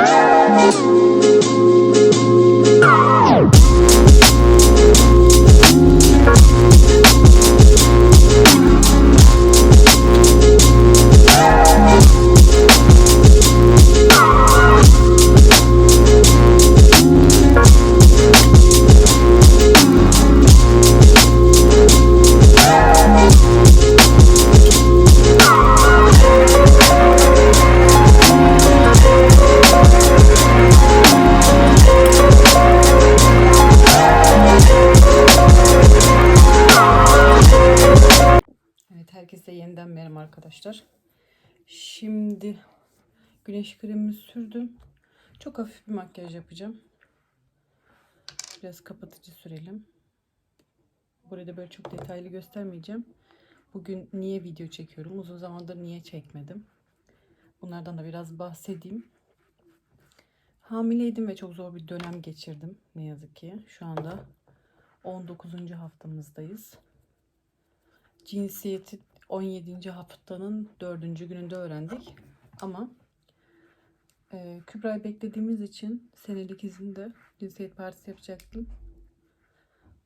Evet herkese yeniden merhaba arkadaşlar. Şimdi güneş kremimi sürdüm. Çok hafif bir makyaj yapacağım. Biraz kapatıcı sürelim. Burada böyle çok detaylı göstermeyeceğim. Bugün niye video çekiyorum? Uzun zamandır niye çekmedim? Bunlardan da biraz bahsedeyim. Hamileydim ve çok zor bir dönem geçirdim ne yazık ki. Şu anda 19. haftamızdayız. Cinsiyeti 17. haftanın 4. gününde öğrendik. Ama e, Kübra'yı beklediğimiz için senelik izinde cinsiyet partisi yapacaktım.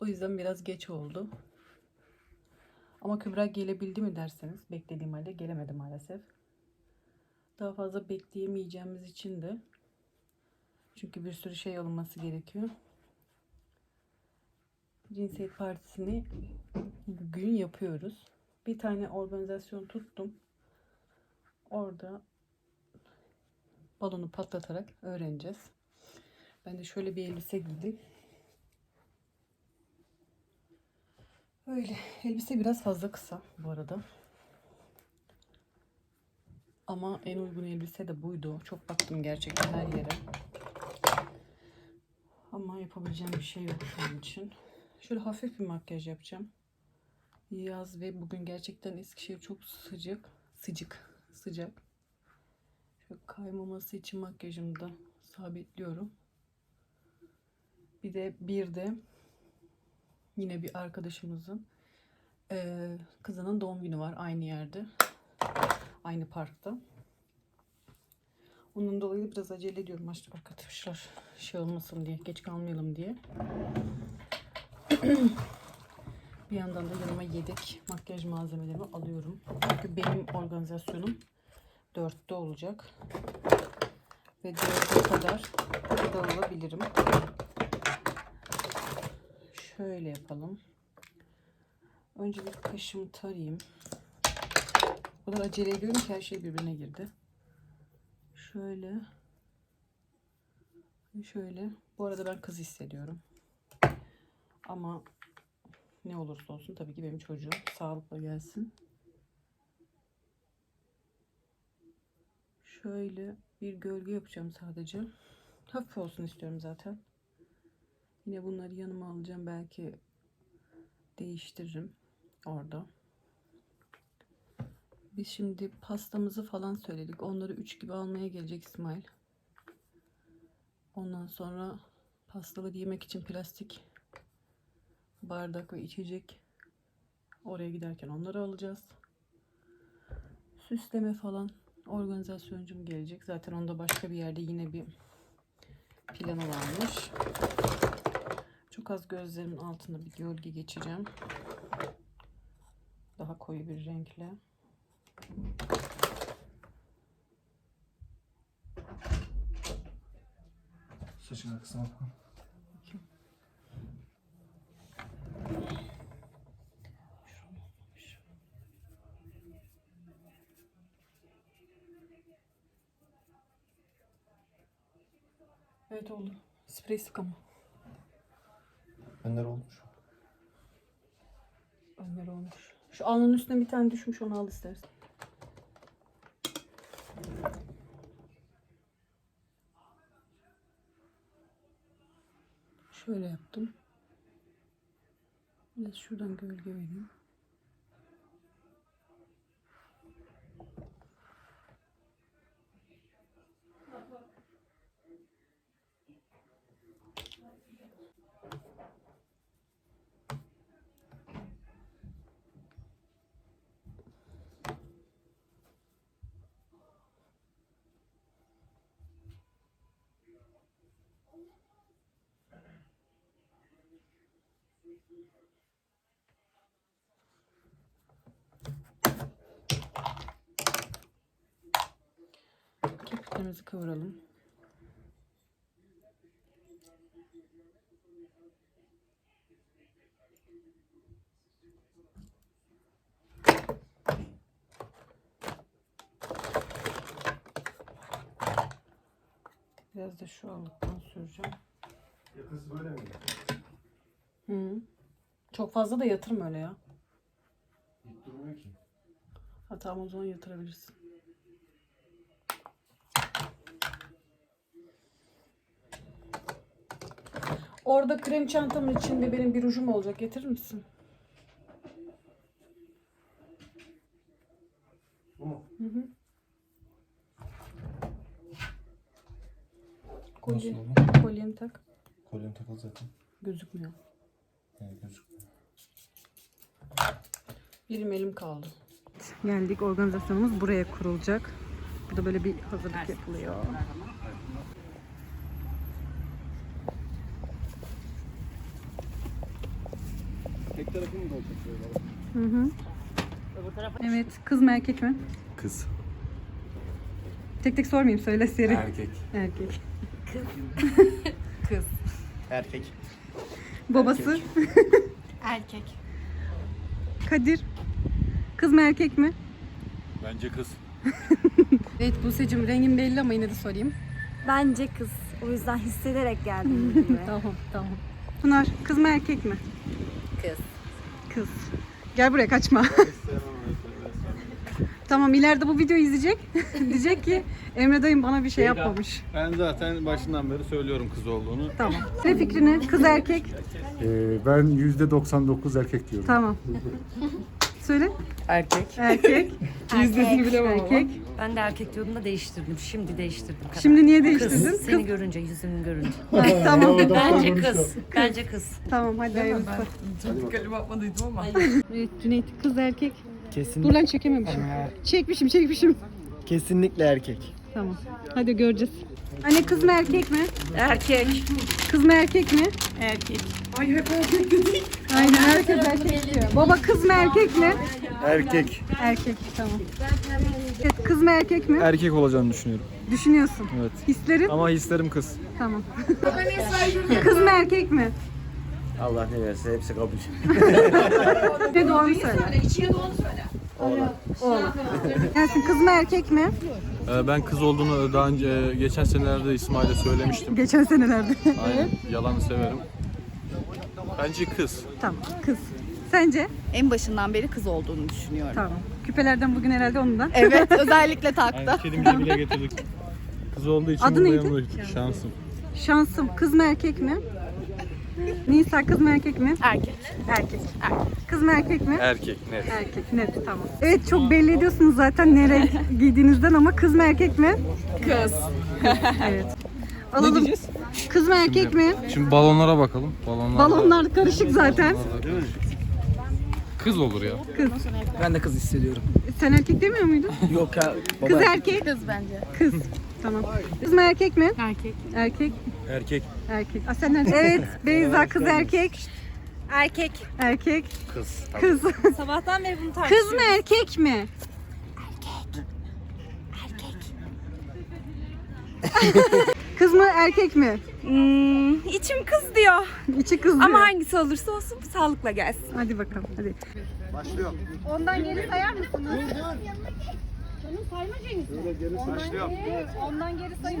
O yüzden biraz geç oldu. Ama Kübra gelebildi mi derseniz beklediğim halde gelemedi maalesef. Daha fazla bekleyemeyeceğimiz için de çünkü bir sürü şey alınması gerekiyor. Cinsiyet partisini bugün yapıyoruz. Bir tane organizasyon tuttum. Orada balonu patlatarak öğreneceğiz. Ben de şöyle bir elbise giydim. Öyle. Elbise biraz fazla kısa bu arada. Ama en uygun elbise de buydu. Çok baktım gerçekten her yere. Ama yapabileceğim bir şey yok şu an için. Şöyle hafif bir makyaj yapacağım. Yaz ve bugün gerçekten Eskişehir çok sıcak. Sıcak. Sıcak. Şöyle kaymaması için makyajımı da sabitliyorum. Bir de bir de yine bir arkadaşımızın eee, kızının doğum günü var aynı yerde. Aynı parkta. Onun dolayı biraz acele ediyorum işte arkadaşlar. Şey olmasın diye, geç kalmayalım diye. Bir yandan da yanıma yedek makyaj malzemelerimi alıyorum. Çünkü benim organizasyonum 4'te olacak. Ve 4'e kadar dağılabilirim. Şöyle yapalım. Önce bir kaşımı tarayayım. O kadar acele ediyorum ki her şey birbirine girdi. Şöyle. Şöyle. Bu arada ben kız hissediyorum. Ama ne olursa olsun tabii ki benim çocuğum sağlıkla gelsin. Şöyle bir gölge yapacağım sadece. Hafif olsun istiyorum zaten. Yine bunları yanıma alacağım. Belki değiştiririm orada. Biz şimdi pastamızı falan söyledik. Onları 3 gibi almaya gelecek İsmail. Ondan sonra pastaları yemek için plastik bardak ve içecek oraya giderken onları alacağız. Süsleme falan organizasyoncum gelecek. Zaten onda başka bir yerde yine bir planı varmış. Çok az gözlerimin altına bir gölge geçeceğim. Daha koyu bir renkle. Saçın arkasına bak. Evet oldu. Sprey sık ama. Önler olmuş. Ömer olmuş. Şu alnın üstüne bir tane düşmüş onu al istersen. Şöyle yaptım. Biraz şuradan gölge vereyim. Kirpiklerimizi kıvıralım. Biraz da şu allıktan süreceğim. Yakası böyle mi? Hı. Çok fazla da yatırma öyle ya. Durmuyor ki. Ha tamam o zaman yatırabilirsin. Orada krem çantamın içinde benim bir rujum olacak. Getirir misin? Bu mu? Hı hı. Nasıl Kolye, oldu? kolyeni tak. Kolyem takılı zaten. Gözükmüyor. Gözükmüyor. Benim elim kaldı. Geldik. Organizasyonumuz buraya kurulacak. Burada böyle bir hazırlık yapılıyor. Tek tarafı mı olacak böyle? Hı hı. Evet. Kız mı erkek mi? Kız. Tek tek sormayayım. Söyle seri. Erkek. Erkek. Erkek. Babası Erkek. Kadir. Kız mı erkek mi? Bence kız. Evet Buse'cim rengin belli ama yine de sorayım. Bence kız. O yüzden hissederek geldim gibi. Tamam tamam. Pınar kız mı erkek mi? Kız. Kız. Gel buraya kaçma. tamam ileride bu videoyu izleyecek. Diyecek ki Emre dayım bana bir şey yapmamış. Ben zaten başından beri söylüyorum kız olduğunu. Tamam. Ne fikrini? Kız erkek. Ee, ben %99 erkek diyorum. Tamam. Söyle. Erkek. Erkek. Yüzdesini bilemem ama. Erkek. Ben de erkek diyordum da değiştirdim. Şimdi değiştirdim. karar. Şimdi niye Kız. değiştirdin? Seni görünce, yüzümü görünce. Tamam. Bence kız. Bence kız. Tamam hadi hayırlısı. Çok dikkatli bakmadıydım ama. Evet Cüneyt kız erkek. Kesin, Dur lan çekememişim. Çekmişim çekmişim. kesinlikle erkek. Tamam. Hadi göreceğiz. Anne kız mı erkek mi? Erkek. Kız mı erkek mi? Erkek. Aynen herkes erkek diyor. Baba kız mı erkek mi? Erkek. Erkek tamam. Evet, kız mı erkek mi? Erkek olacağını düşünüyorum. Düşünüyorsun. Evet. Hislerin? Ama hislerim kız. Tamam. kız mı erkek mi? Allah ne verse hepsi kabul. De doğru söyle. İçine doğru söyle. Oğlum. Gelsin kız mı erkek mi? Ee, ben kız olduğunu daha önce e, geçen senelerde İsmail'e söylemiştim. Geçen senelerde. Aynen. Yalanı severim. Bence kız. tamam kız. Sence? En başından beri kız olduğunu düşünüyorum. Tamam. Küpelerden bugün herhalde onu da. Evet, özellikle taktı. Aynen. Kedimizi bile getirdik. Kız olduğu için Adı neydi? şansım. Şansım. Kız mı erkek mi? Nisa kız mı erkek mi? Erkek. Erkek. Kız mı erkek mi? Erkek net. Erkek net tamam. Evet çok belli ediyorsunuz zaten ne renk giydiğinizden ama kız mı erkek mi? Kız. Evet. Alalım. Kız mı erkek mi? Şimdi balonlara bakalım. Balonlar. Balonlar karışık zaten. Kız olur ya. Kız. Ben de kız hissediyorum. Sen erkek demiyor muydun? Yok ya baba. Kız erkek. Kız bence. Kız. Tamam. Kız mı erkek mi? Erkek. Erkek. Erkek. Erkek. Aa, sen nerede? Evet. Beyza kız erkek. Erkek. Erkek. Kız. Kız. Sabahtan beri bunu tartışıyoruz. Kız mı erkek mi? Erkek. Kız mı erkek mi? Hmm, içim kız diyor. İçi kız diyor. Ama hangisi olursa olsun sağlıkla gelsin. Hadi bakalım hadi. Başlıyor. Ondan geri sayar mısınız? Başlıyor. Ondan geri sayın.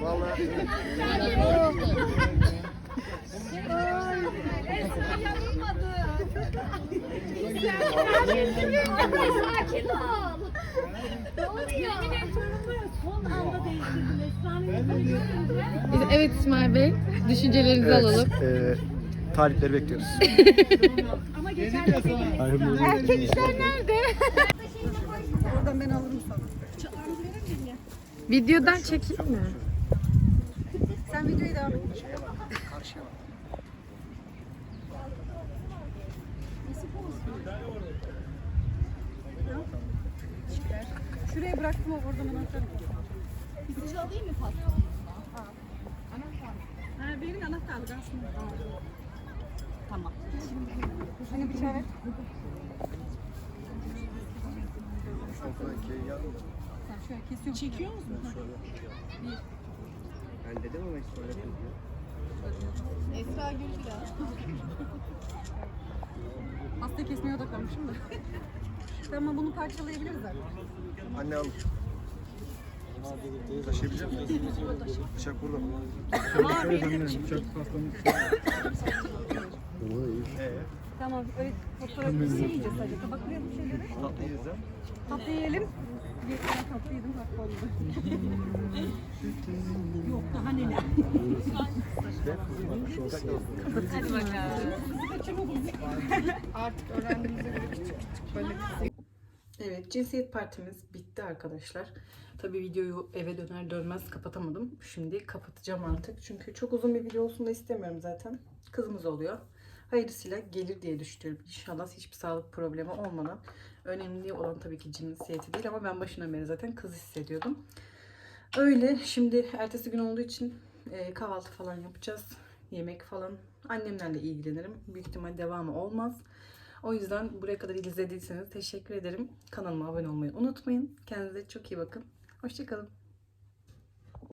Vallahi. Yanılmadı. Sakin ol. Evet İsmail Bey, düşüncelerinizi alalım. E, talipleri bekliyoruz. Videodan çekeyim mi? Sen videoyu devam et. Şuraya bıraktım o oradan anahtarı. Bizi alayım mı pasta? Ha, verin anahtarlık aslında. Tamam. Hani bir. Tamam şöyle kesiyorum. Çekiyor musun? Ben dedim ama hiç söylemedim. Esra Gülgül Pastayı kesmeye odaklanmışım da. Tamam bunu parçalayabiliriz artık. Anne al. Taşıyabilecek misin? Bıçak burada. Tamam öyle fotoğrafı yiyeceğiz sadece. Tabaklayalım şeyleri. Tatlı yiyeceğiz ha. Tatlı yiyelim. Bir tane tatlı yedim tatlı oldu. Yok daha neler. Hadi bakalım. Artık öğrendiğimize göre küçük küçük böyle cinsiyet partimiz bitti arkadaşlar. Tabii videoyu eve döner dönmez kapatamadım. Şimdi kapatacağım artık. Çünkü çok uzun bir video olsun da istemiyorum zaten. Kızımız oluyor. Hayırlısıyla gelir diye düşünüyorum. İnşallah hiçbir sağlık problemi olmadan. Önemli olan tabii ki cinsiyeti değil ama ben başından beri zaten kız hissediyordum. Öyle. Şimdi ertesi gün olduğu için e, kahvaltı falan yapacağız. Yemek falan. Annemlerle ilgilenirim. Büyük ihtimal devamı olmaz. O yüzden buraya kadar izlediyseniz teşekkür ederim. Kanalıma abone olmayı unutmayın. Kendinize çok iyi bakın. Hoşçakalın.